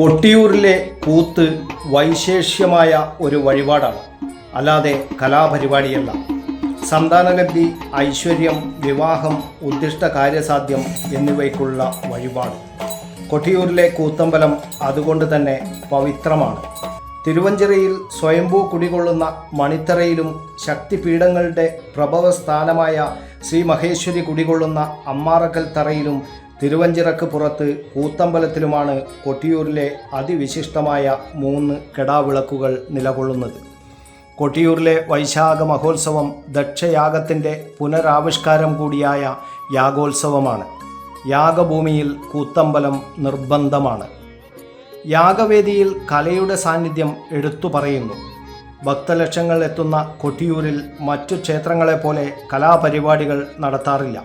കൊട്ടിയൂരിലെ കൂത്ത് വൈശേഷ്യമായ ഒരു വഴിപാടാണ്. അല്ലാതെ കലാപരിപാടിയല്ല. സന്താനലബ്ധി ഐശ്വര്യം വിവാഹം ഉദ്ദിഷ്ട കാര്യസാധ്യം എന്നിവയ്ക്കുള്ള വഴിപാട്. കൊട്ടിയൂരിലെ കൂത്തമ്പലം അതുകൊണ്ട് തന്നെ പവിത്രമാണ്. തിരുവഞ്ചിറയിൽ സ്വയംഭൂ കുടികൊള്ളുന്ന മണിത്തറയിലും ശക്തിപീഠങ്ങളുടെ പ്രഭവസ്ഥാനമായ ശ്രീ മഹേശ്വരി കുടികൊള്ളുന്ന അമ്മാറക്കൽ തറയിലും തിരുവഞ്ചിറക്ക് പുറത്ത് കൂത്തമ്പലത്തിലുമാണ് കൊട്ടിയൂരിലെ അതിവിശിഷ്ടമായ മൂന്ന് കെടാവിളക്കുകൾ നിലകൊള്ളുന്നത്. കൊട്ടിയൂരിലെ വൈശാഖ മഹോത്സവം ദക്ഷയാഗത്തിന്റെ പുനരാവിഷ്കാരം കൂടിയായ യാഗോത്സവമാണ്. യാഗഭൂമിയിൽ കൂത്തമ്പലം നിർബന്ധമാണ്. യാഗവേദിയിൽ കലയുടെ സാന്നിധ്യം എടുത്തു പറയുന്നു. ഭക്തലക്ഷങ്ങൾ എത്തുന്ന കൊട്ടിയൂരിൽ മറ്റു ക്ഷേത്രങ്ങളെപ്പോലെ കലാപരിപാടികൾ നടത്താറില്ല.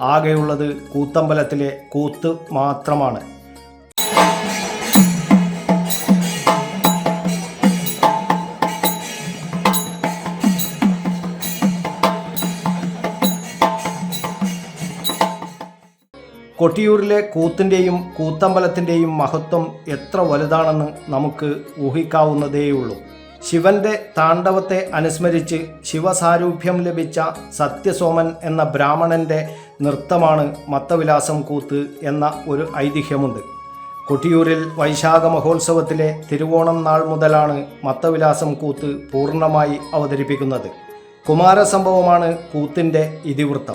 ആകെയുള്ളത് കൂത്തമ്പലത്തിലെ കൂത്ത് മാത്രമാണ്. കൊട്ടിയൂരിലെ കൂത്തിന്റെയും കൂത്തമ്പലത്തിന്റെയും മഹത്വം എത്ര വലുതാണെന്ന് നമുക്ക് ഊഹിക്കാവുന്നതേയുള്ളൂ. ശിവന്റെ താണ്ഡവത്തെ അനുസ്മരിച്ച് ശിവസാരൂപ്യം ലഭിച്ച സത്യസോമൻ എന്ന ബ്രാഹ്മണന്റെ നൃത്തമാണ് മത്തവിലാസം കൂത്ത് എന്ന ഒരു ഐതിഹ്യമുണ്ട്. കൊട്ടിയൂരിൽ വൈശാഖ മഹോത്സവത്തിലെ തിരുവോണം നാൾ മുതലാണ് മത്തവിലാസം കൂത്ത് പൂർണമായി അവതരിപ്പിക്കുന്നത്. കുമാരസംഭവമാണ് കൂത്തിന്റെ ഇതിവൃത്തം.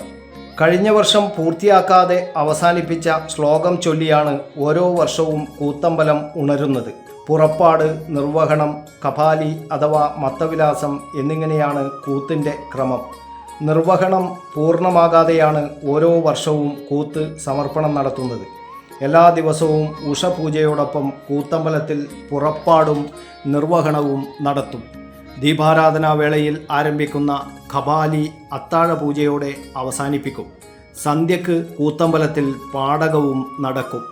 കഴിഞ്ഞ വർഷം പൂർത്തിയാക്കാതെ അവസാനിപ്പിച്ച ശ്ലോകം ചൊല്ലിയാണ് ഓരോ വർഷവും കൂത്തമ്പലം ഉണരുന്നത്. പുറപ്പാട് നിർവഹണം കപാലി അഥവാ മത്തവിലാസം എന്നിങ്ങനെയാണ് കൂത്തിന്റെ ക്രമം. നിർവഹണം പൂർണമാകാതെയാണ് ഓരോ വർഷവും കൂത്ത് സമർപ്പണം നടത്തുന്നത്. എല്ലാ ദിവസവും ഉഷപൂജയോടൊപ്പം കൂത്തമ്പലത്തിൽ പുറപ്പാടും നിർവഹണവും നടത്തും. ദീപാരാധനാ വേളയിൽ ആരംഭിക്കുന്ന ഖബാലി അത്താഴ പൂജയോടെ അവസാനിപ്പിക്കും. സന്ധ്യക്ക് കൂത്തമ്പലത്തിൽ പാടകവും നടക്കും.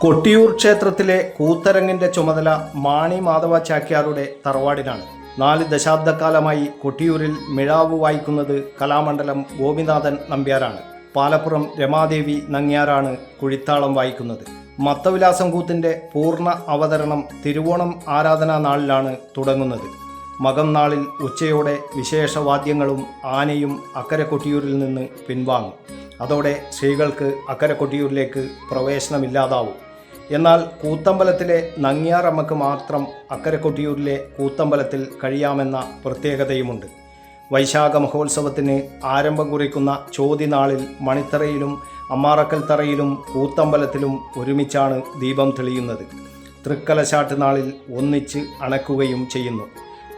കൊട്ടിയൂർ ക്ഷേത്രത്തിലെ കൂത്തരങ്ങിന്റെ ചുമതല മാണി മാധവ ചാക്യാരുടെ തറവാടിനാണ് നാല് ദശാബ്ദക്കാലമായി കൊട്ടിയൂരിൽ മിഴാവ് വായിക്കുന്നത് കലാമണ്ഡലം ഗോപിനാഥൻ നമ്പ്യാരാണ്. പാലപ്പുറം രമാദേവി നങ്ങ്യാരാണ് കുഴിത്താളം വായിക്കുന്നത്. മത്തവിലാസം കൂത്തിന്റെ പൂർണ അവതരണം തിരുവോണം ആരാധനാ നാളിലാണ് തുടങ്ങുന്നത്. മകം നാളിൽ ഉച്ചയോടെ വിശേഷവാദ്യങ്ങളും ആനയും അക്കരെ കൊട്ടിയൂരിൽ നിന്ന് പിൻവാങ്ങും. അതോടെ സ്ത്രീകൾക്ക് അക്കരെ കൊട്ടിയൂരിലേക്ക് പ്രവേശനമില്ലാതാവും. എന്നാൽ കൂത്തമ്പലത്തിലെ നങ്ങിയാറമ്മക്ക് മാത്രം അക്കരെ കൊട്ടിയൂരിലെ കൂത്തമ്പലത്തിൽ കഴിയാമെന്ന പ്രത്യേകതയുമുണ്ട്. വൈശാഖ മഹോത്സവത്തിന് ആരംഭം കുറിക്കുന്ന ചോതിനാളിൽ മണിത്തറയിലും അമ്മാറക്കൽ തറയിലും കൂത്തമ്പലത്തിലും ഒരുമിച്ചാണ് ദീപം തെളിയുന്നത്. തൃക്കലശാട്ട് നാളിൽ ഒന്നിച്ച് അണക്കുകയും ചെയ്യുന്നു.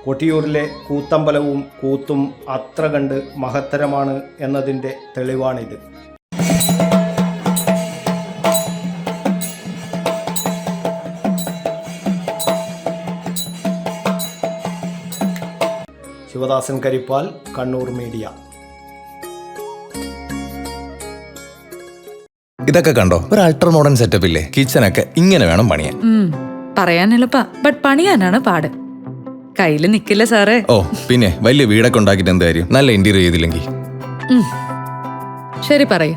കൊട്ടിയൂരിലെ കൂത്തമ്പലവും കൂത്തും അത്ര കണ്ട് മഹത്തരമാണ് എന്നതിന്റെ തെളിവാണിത്. ശിവദാസൻ കരിപ്പാൽ കണ്ണൂർ മീഡിയ. ഇതൊക്കെ കണ്ടോ? ഒരു അൾട്രാ മോഡേൺ സെറ്റപ്പ് ഇല്ലേ? കിച്ചനൊക്കെ ഇങ്ങനെ വേണം പണിയാൻ. പറയാൻ എളുപ്പാ. ബട്ട് പണിയാനാണ് പാട്. കയ്യിൽ നിക്കില്ല സാറേ? ഓ പിന്നെ വലിയ വീടൊക്കെ ഉണ്ടാക്കിട്ട് എന്ത് കാര്യം? നല്ല ഇന്റീരിയർ ചെയ്തില്ലെങ്കിൽ. ശരി പറയൂ.